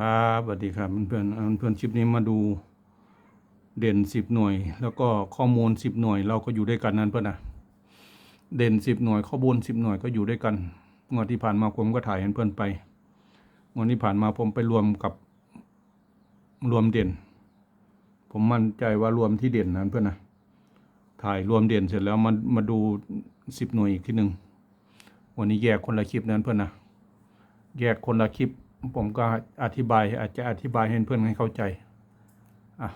ครับสวัสดีครับเพื่อนเพื่อนๆคลิปนี้มาดูเด่นสิบหน่วย แล้วก็ข้อมูลสิบหน่วยเราก็อยู่ด้วยกันนั้นเพื่อนนะเด่นสิบหน่วยข้อมูลสิบหน่วยก็อยู่ด้วยกันงวดที่ผ่านมาผมก็ถ่ายให้เพื่อนไปงวดที่ผ่านมาผมไปรวมกับรวมเด่น ผมมั่นใจว่ารวมที่เด่นนั้นเพื่อนนะถ่ายรวมเด่นเสร็จแล้วมามาดูสิบหน่วยอีกทีหนึ่งวันนี้แยกคนละคลิปนั้นเพื่อนนะแยกคนละคลิป ผมก็อธิบายอาจจะอธิบายให้เพื่อนให้เข้าใจอะ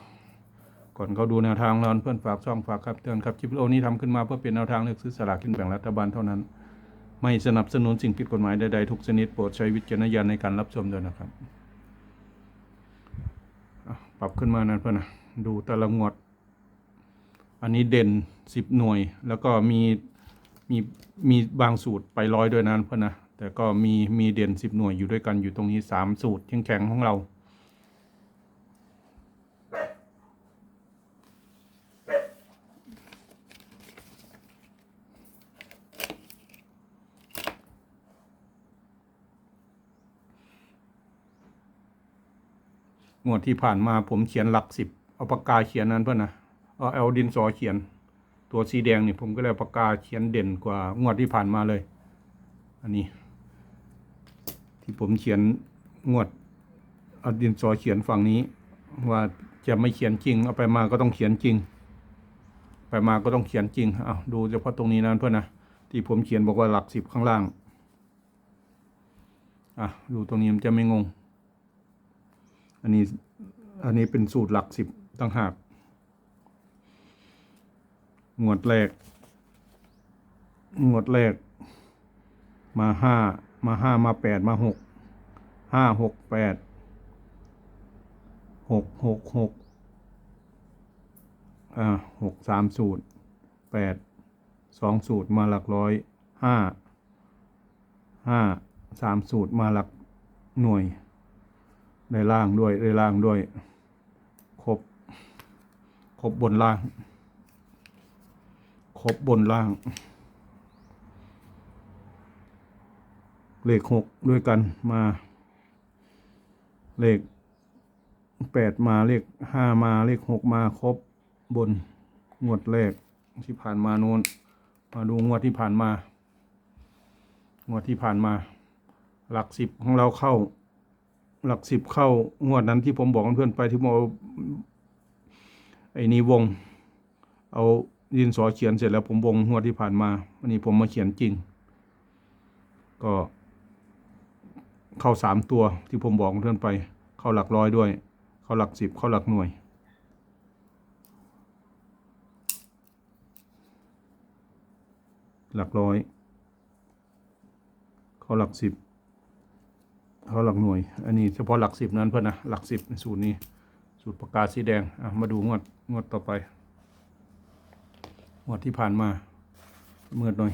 ก่อนเขาดูแนวทางเราเพื่อนฝากช่องฝากครับเตือนครับคลิปวิดีโอนี้ทำขึ้นมาเพื่อเป็นแนวทางเลือกซื้อสลากกินแบ่งรัฐบาลเท่านั้น ไม่สนับสนุนสิ่งผิดกฎหมายใดๆทุกชนิดโปรดใช้วิจารณญาณในการรับชมด้วยนะครับปรับขึ้นมานะเพื่อนนะดูแต่ละงวด อันนี้เด่นสิบหน่วย แล้วก็มีมีมีบางสูตรไปร้อยด้วยนะเพื่อนนะ แต่ก็มีมีเด่นสิบหน่วยอยู่ด้วยกันอยู่ตรงนี้สามสูตรแข็งๆของเรางวดที่ผ่านมาผมเขียนหลักสิบเอาปากกาเขียนนั้นเพื่อนนะเอาเอาดินสอเขียน ตัวสีแดงนี่ผมก็เลยปากกาเขียนเด่นกว่างวดที่ผ่านมาเลย อันนี้ ที่ผมเขียนงวดเอาดินสอเขียนฝั่งนี้ ว่าจะไม่เขียนจริง เอาไปมาก็ต้องเขียนจริง ไปมาก็ต้องเขียนจริงเอาดูเฉพาะตรงนี้นะเพื่อนนะที่ผมเขียนบอกว่าหลักสิบข้างล่างอะดูตรงนี้มันจะไม่งง อันนี้อันนี้เป็นสูตรหลักสิบต่างหากงวดแรกงวดแรกมาห้า มาห้ามาแปดมาหกห้าหกแปดหกหกหกอ่าหกสามสูตรแปดสองสูตรมาหลักร้อยห้าห้าสามสูตรมาหลักหน่วยได้ล่างด้วยได้ล่างด้วย ครบ ครบบนล่าง ครบบนล่าง เลขหกด้วยกันมา เลขแปดมาเลขห้ามาเลขหกมาครบบนงวดแรกที่ผ่านมาโน้นมาดูงวดที่ผ่านมางวดที่ผ่านมา หลักสิบของเราเข้า หลักสิบเข้างวดนั้นที่ผมบอกเพื่อนไปที่ผมเอาไอ้นี่วง เอาดินสอเขียนเสร็จแล้วผมวงงวดที่ผ่านมาวันนี้ผมมาเขียนจริง ก็ เข้าสามตัวที่ผมบอกเพื่อนไป เข้าหลักร้อยด้วย เข้าหลักสิบเข้าหลักหน่วย หลักร้อย เข้าหลักสิบเขาหลักหน่วย อันนี้เฉพาะหลักสิบนั้นเพื่อนนะหลักสิบสูตรนี้สูตรประกาศสีแดงมาดูงวดงวดต่อไปงวดที่ผ่านมาเมื่อหน่อย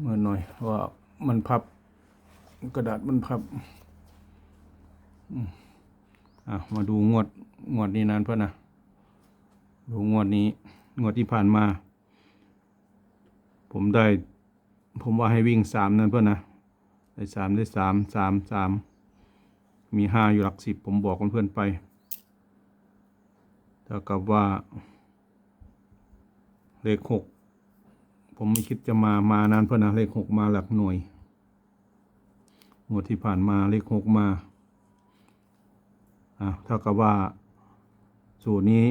เมื่อหน่อยว่ามันพับ กระดาษมันพับอะมาดูงวดงวดนี้นั้นเพื่อนนะดูงวดนี้ งวดที่ผ่านมา ผมได้ ผมว่าให้วิ่งสามนั้นเพื่อนนะได้สามได้สามสามสามมีห้าอยู่หลักสิบผมบอกเพื่อนๆไปเท่ากับว่า เลขหกผมไม่คิดจะมา มานานเพื่อนนะเลขหกมาหลักหน่วย งวดที่ผ่านมาเลขหกมาอะเท่ากับว่า สูตรนี้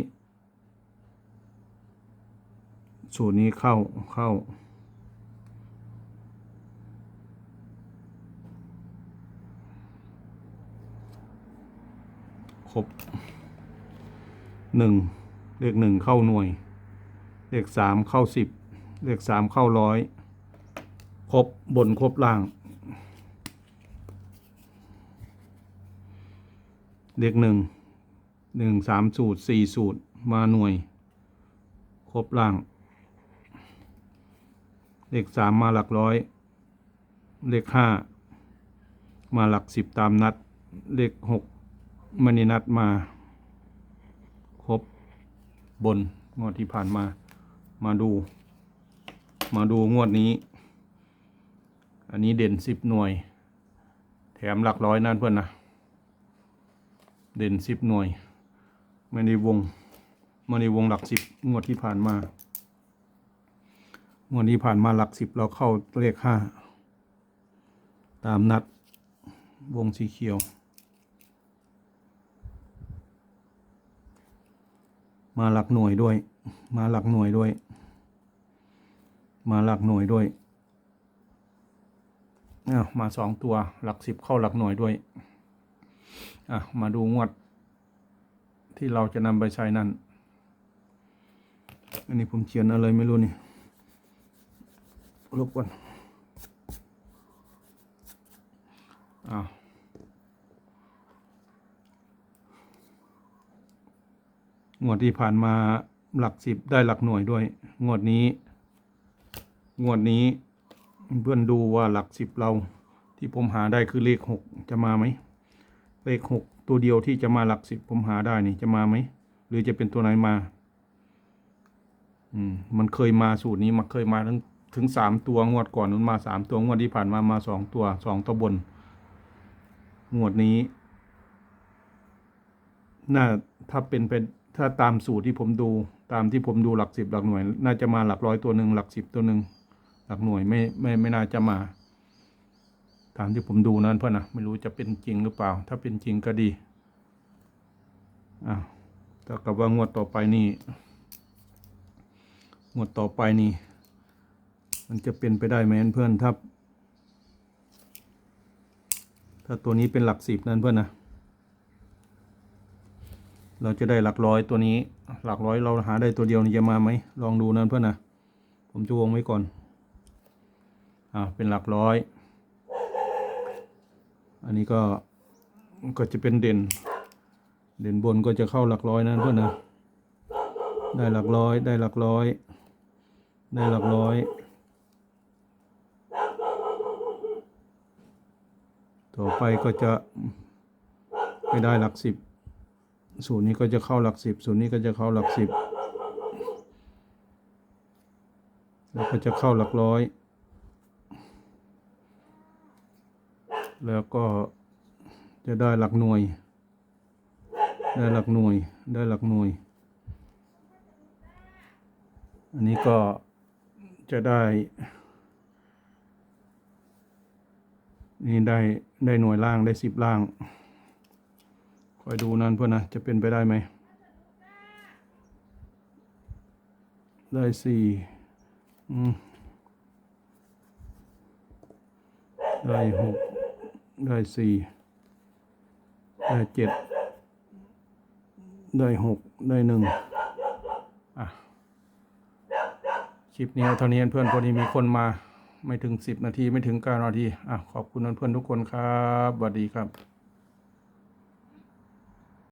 สูตรนี้เข้าเข้า ครบหนึ่งเลขหนึ่งเข้าหน่วย เลขสามเข้าสิบเลขสามเข้าร้อยครบบนครบล่าง เลขหนึ่งหนึ่งสามสูตรสี่สูตรมาหน่วย ครบล่าง เลขสามมาหลักร้อย เลขห้ามาหลักสิบตามนัด เลขหกมณีนัดมา ครบบนงวดที่ผ่านมา มาดู มาดูงวดนี้ อันนี้เด่นสิบหน่วย แถมหลักร้อยนั่นเพื่อนนะ เด่นสิบหน่วย ไม่ในวงไม่ในวงหลักสิบงวดที่ผ่านมางวดนี้ผ่านมาหลักสิบเราเข้าเลขห้าตามนัดวงสีเขียว มาหลักหน่วยด้วย มาหลักหน่วยด้วย มาหลักหน่วยด้วยอ้าวมาสองตัวหลักสิบเข้าหลักหน่วยด้วย อะมาดูงวด ที่เราจะนำไปใช้นั่น อันนี้ผมเขียนอะไรไม่รู้นี่ลบก่อนอ้าวงวดที่ผ่านมาหลักสิบได้หลักหน่วยด้วย งวดนี้ งวดนี้เพื่อนดูว่าหลักสิบเราที่ผมหาได้คือเลขหกจะมาไหม เลขหกตัวเดียวที่จะมาหลักสิบผมหาได้นี่จะมาไหม หรือจะเป็นตัวไหนมา อืม มันเคยมาสูตรนี้มันเคยมาถึงถึงสามตัวงวดก่อนนั้นมาสามตัวงวดที่ผ่านมามาสองตัวสองตัวบน งวดนี้ น่าถ้าเป็นไปถ้าตามสูตรที่ผมดู ตามที่ผมดูหลักสิบหลักหน่วย น่าจะมาหลักร้อยตัวหนึ่งหลักสิบตัวหนึ่งหลักหน่วยไม่ไม่ไม่น่าจะมา ตามที่ผมดูนั้นเพื่อนนะไม่รู้จะเป็นจริงหรือเปล่า ถ้าเป็นจริงก็ดีอ้าวถ้ากับว่างวดต่อไปนี่งวดต่อไปนี่ มันจะเป็นไปได้ไหมเพื่อนถ้าถ้าตัวนี้เป็นหลักสิบนั่นเพื่อนนะเราจะได้หลักร้อยตัวนี้ หลักร้อยเราหาได้ตัวเดียวนี่จะมาไหมลองดูนั่นเพื่อนนะผมจะวงไว้ก่อนอ่าเป็นหลักร้อย อันนี้ก็ก็จะเป็นเด่น เด่นบนก็จะเข้าหลักร้อยนั่นเพื่อนนะ ได้หลักร้อยได้หลักร้อย ได้หลักร้อยต่อไปก็จะไปได้หลักสิบสูตรนี้ก็จะเข้าหลักสิบสูตรนี้ก็จะเข้าหลักสิบแล้วก็จะเข้าหลักร้อย แล้วก็จะได้หลักหน่วย ได้หลักหน่วย ได้หลักหน่วย อันนี้ก็จะได้ นี่ได้ได้หน่วยล่างได้สิบล่าง คอยดูนั่นเพื่อนนะ จะเป็นไปได้ไหม ได้สี่ได้หก ได้สี่ได้เจ็ดได้หกได้หนึ่งอะคลิปนี้เอาเท่านี้เพื่อนพอดีมีคนมาไม่ถึงสิบนาทีไม่ถึงเก้านาทีอะขอบคุณเพื่อนทุกคนครับสวัสดีครับ